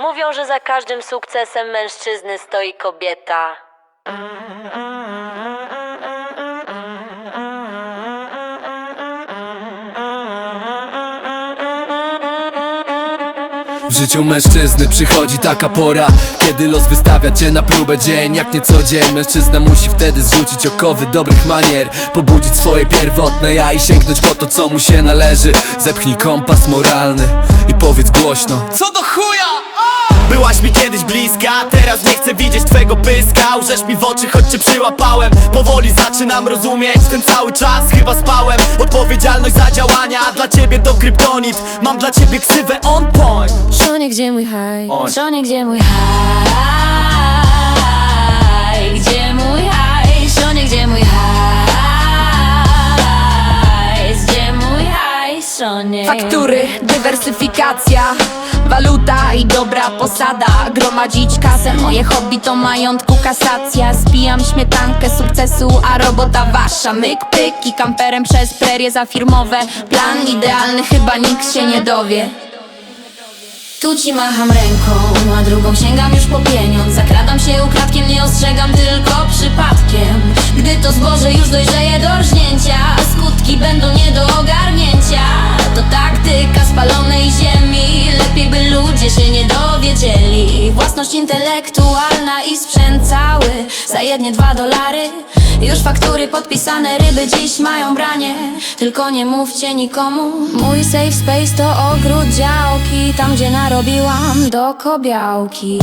Mówią, że za każdym sukcesem mężczyzny stoi kobieta. W życiu mężczyzny przychodzi taka pora Kiedy los wystawia cię na próbę dzień Jak nie co dzień Mężczyzna musi wtedy zrzucić okowy dobrych manier Pobudzić swoje pierwotne ja i sięgnąć po to co mu się należy Zepchnij kompas moralny i powiedz głośno Co do? Byłaś mi kiedyś bliska, teraz nie chcę widzieć twego pyska. Łżesz mi w oczy, choć cię przyłapałem. Powoli zaczynam rozumieć ten cały czas Chyba spałem, odpowiedzialność za działania Dla ciebie to kryptonit, mam dla ciebie ksywę on point. Szonie, gdzie mój haj? Szonie, gdzie mój haj? Faktury, dywersyfikacja Waluta i dobra posada. Gromadzić kasę, moje hobby to majątku kasacja. Zbijam śmietankę sukcesu, a robota wasza. Myk, pyk i kamperem przez prerie za firmowe Plan idealny, chyba nikt się nie dowie. Tu ci macham ręką, a drugą sięgam już po pieniądz. Zakradam się ukradkiem, nie ostrzegam tylko przypadkiem. Gdy to zboże już dojrzeje spalonej ziemi. Lepiej by ludzie się nie dowiedzieli. Własność intelektualna i sprzęt cały Za jednie dwa dolary. Już faktury podpisane, ryby dziś mają branie. Tylko nie mówcie nikomu. Mój safe space to ogród działki. Tam gdzie narobiłam do kobiałki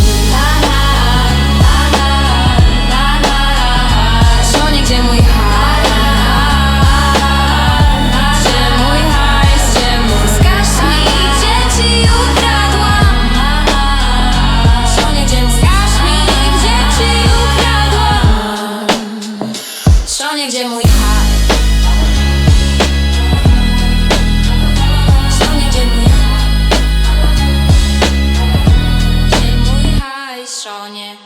stronie.